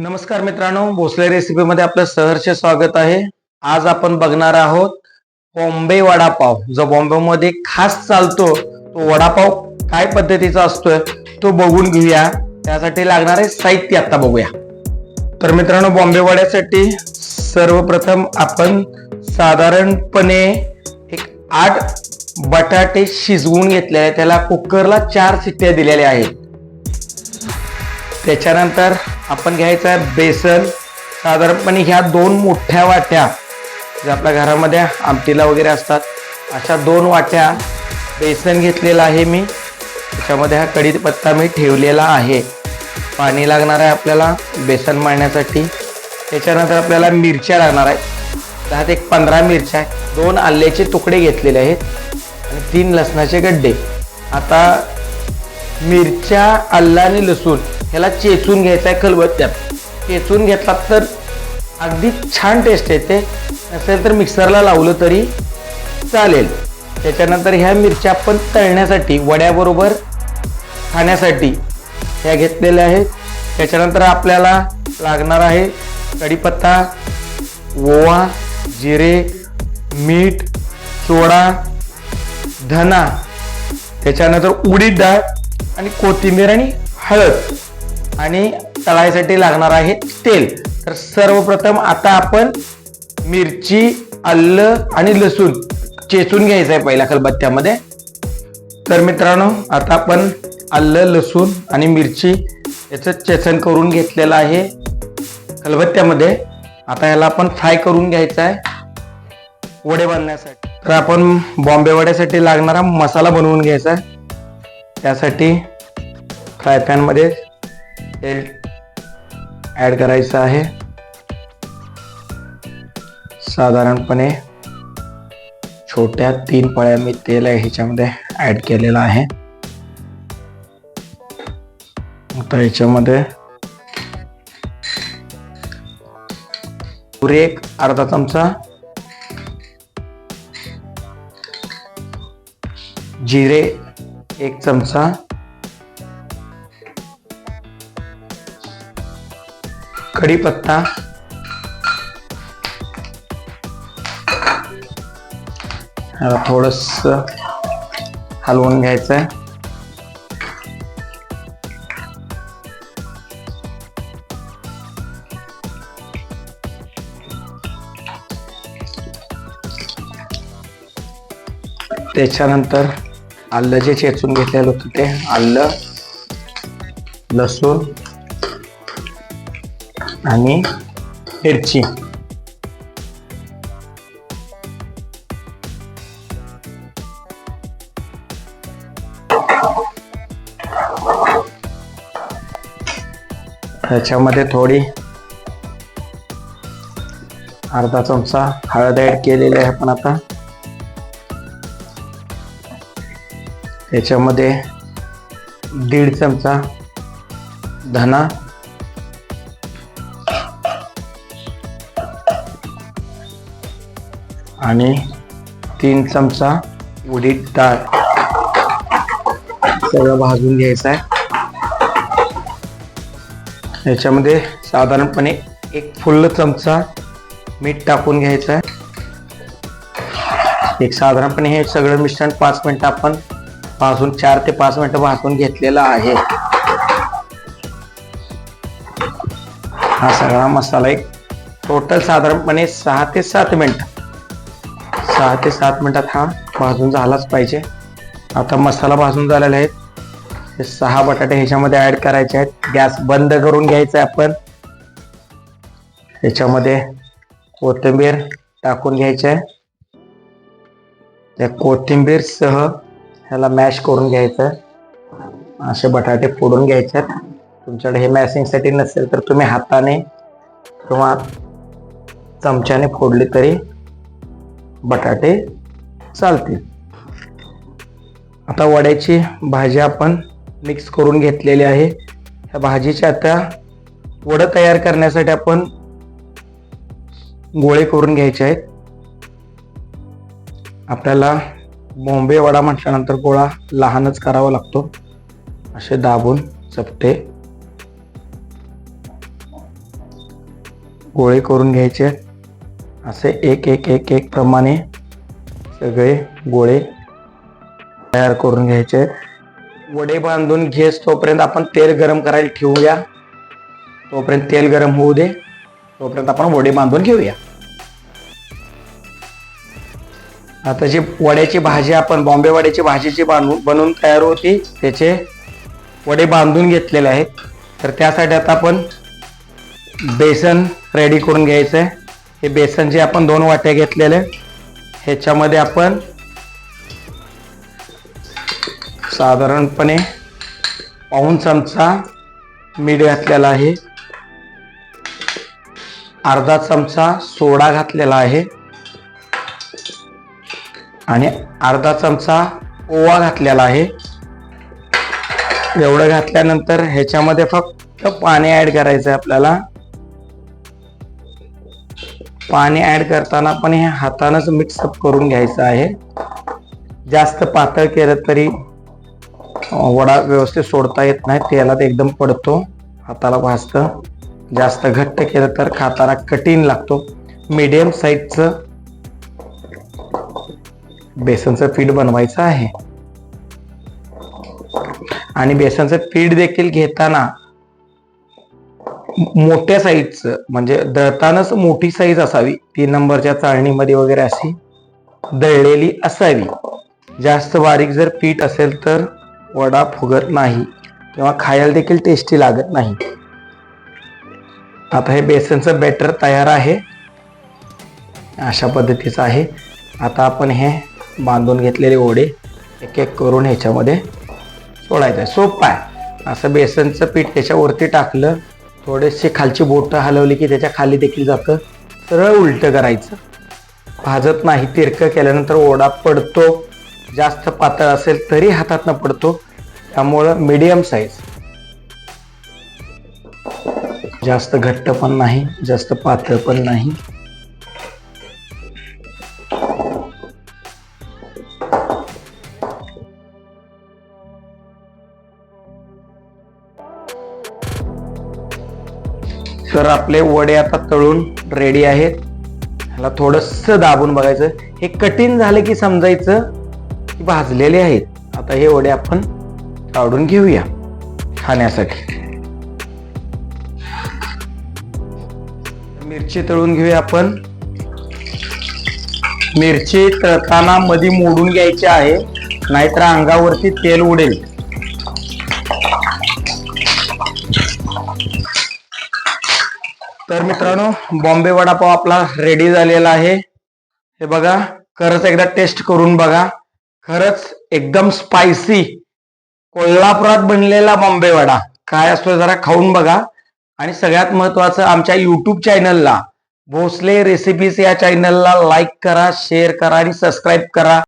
नमस्कार मित्रांनो भोसले रेसिपीमध्ये आपलं सहर्ष स्वागत आहे. आज आपण बघणार आहोत बॉम्बे वडापाव. जो बॉम्बेमध्ये खास चालतो तो वडापाव काय पद्धतीचा असतोय तो बघून घेऊया. त्यासाठी लागणारे साहित्य आता बघूया. तर मित्रांनो बॉम्बे वड्यासाठी सर्वप्रथम आपण साधारणपणे एक आठ बटाटे शिजवून घेतलेले आहेत. त्याला कुकरला चार शिट्ट्या दिलेल्या आहेत. त्याच्यानंतर आपण घ्यायचं आहे बेसन. साधारणपणे ह्या दोन मोठ्या वाट्या ज्या आपल्या घरामध्ये आमटीला वगैरे असतात अशा दोन वाट्या बेसन घेतलेलं आहे मी. त्याच्यामध्ये हा कढीपत्ता मी ठेवलेला आहे. पाणी लागणार आहे आपल्याला बेसन मारण्यासाठी त्याच्यानंतर आपल्याला मिरच्या लागणार आहेत. दहा ते एक पंधरा मिरच्या दोन आल्याचे तुकडे घेतलेले आहेत आणि तीन लसणाचे गड्डे. आता मिरच्या आल्ला आणि लसूण ह्याला चेचून घ्यायचा आहे खलबत्त्यात चेचून घेतलात तर अगदी छान टेस्ट येते. नसेल तर मिक्सरला लावलं तरी चालेल. त्याच्यानंतर ह्या मिरच्या आपण तळण्यासाठी वड्याबरोबर खाण्यासाठी ह्या घेतलेल्या आहेत. त्याच्यानंतर आपल्याला लागणार आहे कढीपत्ता ओवा जिरे मीठ सोडा धना त्याच्यानंतर उडीद डाळ आणि कोथिंबीर आणि हळद. आणि तळायसाठी लागणार आहे तेल. तर सर्वप्रथम आता आपण मिरची आलं आणि लसूण चेचून घ्यायचं आहे पहिल्या खलबत्त्यामध्ये. तर मित्रांनो आता आपण आलं लसूण आणि मिरची याचं चेचन करून घेतलेलं आहे खलबत्त्यामध्ये. आता याला आपण फ्राय करून घ्यायचं आहे वडे बांधण्यासाठी तर आपण बॉम्बे वड्यासाठी लागणारा मसाला बनवून घ्यायचा आहे. त्यासाठी फ्राय पॅनमध्ये तेल ॲड करायचं आहे. साधारणपणे छोट्या तीन पळ्या मी तेल आहे ह्याच्यामध्ये ॲड केलेलं आहे. आता ह्याच्यामध्ये पुरे एक अर्धा चमचा जिरे एक चमचा कढीपत्ता ह्याला थोडस हलवून घ्यायचं आहे त्याच्यानंतर आलं जे चेचून घेतलेलं होतं ते आलं लसूण आणि मिरची. ह्याच्यामध्ये थोडी अर्धा चमचा हळद ॲड केलेली आहे आपण आता. त्याच्यामध्ये दीड चमचा धना आणि तीन चमचा उडीद डाळ. सगळं भाजून घ्यायचं आहे. याच्यामध्ये साधारणपणे एक फुल्ल चमचा मीठ टाकून घ्यायचं आहे. एक साधारणपणे हे सगळं मिश्रण पाच मिनिट आपण भाजून चार ते पाच मिनिटं भाजून घेतलेला आहे. हा सगळा मसाला एक टोटल साधारणपणे सहा ते सात मिनिट सहा ते सात मिनटात हा भाजून झालाच पाहिजे. आता मसाला भाजून झालेला आहे हे सहा बटाटे ह्याच्यामध्ये ऍड करायचे आहेत. गॅस बंद करून घ्यायचा आहे आपण. ह्याच्यामध्ये कोथिंबीर टाकून घ्यायचे. आहे त्या कोथिंबीर सह ह्याला मॅश करून घ्यायचं. आहे असे बटाटे फोडून घ्यायचे आहेत. तुमच्याकडे हे मॅशिंगसाठी नसेल तर तुम्ही हाताने किंवा चमच्याने फोडले तरी बटाटे चालतील. आता वड्याची भाजी आपण मिक्स करून घेतलेली आहे. ह्या भाजीच्या आता वडं तयार करण्यासाठी आपण गोळे करून घ्यायचे आहेत. आपल्याला बॉम्बे वडा म्हटल्यानंतर गोळा लहानच करावा लागतो. असे दाबून चपटे गोळे करून घ्यायचे असे एक एक एक एक प्रमाणे सगळे गोळे तयार करून घ्यायचे. वडे बांधून घेस तोपर्यंत आपण तेल गरम करायला ठेवूया. तोपर्यंत तेल गरम होऊ दे. तोपर्यंत आपण वडे बांधून घेऊया. आता जी वड्याची भाजी आपण बॉम्बे वड्याची भाजीची बांधून बनवून तयार होती त्याचे वडे बांधून घेतलेले आहेत. तर त्यासाठी आता आपण बेसन रेडी करून घ्यायचं आहे हे बेसन जे आपण दोन वाट्या घेतलेले ह्याच्यामध्ये आपण साधारणपणे पाऊन चमचा मीठ घातलेला आहे. अर्धा चमचा सोडा घातलेला आहे. आणि अर्धा चमचा ओवा घातलेला आहे. एवढं घातल्यानंतर ह्याच्यामध्ये फक्त पाणी ऍड करायचं आहे आपल्याला. पाणी ऍड करताना पण हे हातानंच मिक्सअप करून घ्यायचं आहे. जास्त पातळ केलं तरी वडा व्यवस्थित सोडता येत नाही तेलात एकदम पडतो हाताला भाजतं. जास्त घट्ट केलं तर खाताना कठीण लागतो. मीडियम साईजचं बेसनचं पीठ बनवायचं आहे. आणि बेसनचं पीठ देखील घेताना मोठ्या साईजचं म्हणजे दळतानाच मोठी साईज असावी तीन नंबरच्या चाळणीमध्ये वगैरे अशी दळलेली असावी. जास्त बारीक जर पीठ असेल तर वडा फुगत नाही किंवा खायला देखील टेस्टी लागत नाही. आता हे बेसनचं बॅटर तयार आहे. अशा पद्धतीचं आहे. आता आपण हे बांधून घेतलेले ओढे एक एक करून ह्याच्यामध्ये सोडायचं आहे. सोपं आहे. असं बेसनचं पीठ त्याच्यावरती टाकलं थोडेसे खालची बोटं हलवली की त्याच्याखाली देखील जातं. सरळ उलटं करायचं. भाजत नाही तिरकं केल्यानंतर ओढा पडतो. जास्त पातळ असेल तरी हातातनं पडतो. त्यामुळं मीडियम साईज जास्त घट्ट पण नाही जास्त पातळ पण नाही. तर आपले वडे आता तळून रेडी आहेत. ह्याला थोडस दाबून बघायचं. हे कठीण झाले की समजायचं की भाजलेले आहेत. आता हे वडे आपण काढून घेऊया खाण्यासाठी. मिरची तळून घेऊया आपण. मिरची तळताना मध्ये मोडून घ्यायची आहे. नाहीतर अंगावरती तेल उडेल. तर मित्रांनो बॉम्बे वडापाव आपला रेडी झालेला आहे. हे बघा खरंच एकदा टेस्ट करून बघा. खरंच एकदम स्पायसी कोल्हापुरात बनलेला बॉम्बे वडा. काय असतो जरा खाऊन बघा. आणि सगळ्यात महत्वाचं आमच्या युट्यूब चॅनलला भोसले रेसिपीज या चॅनलला लाईक करा शेअर करा आणि सबस्क्राईब करा.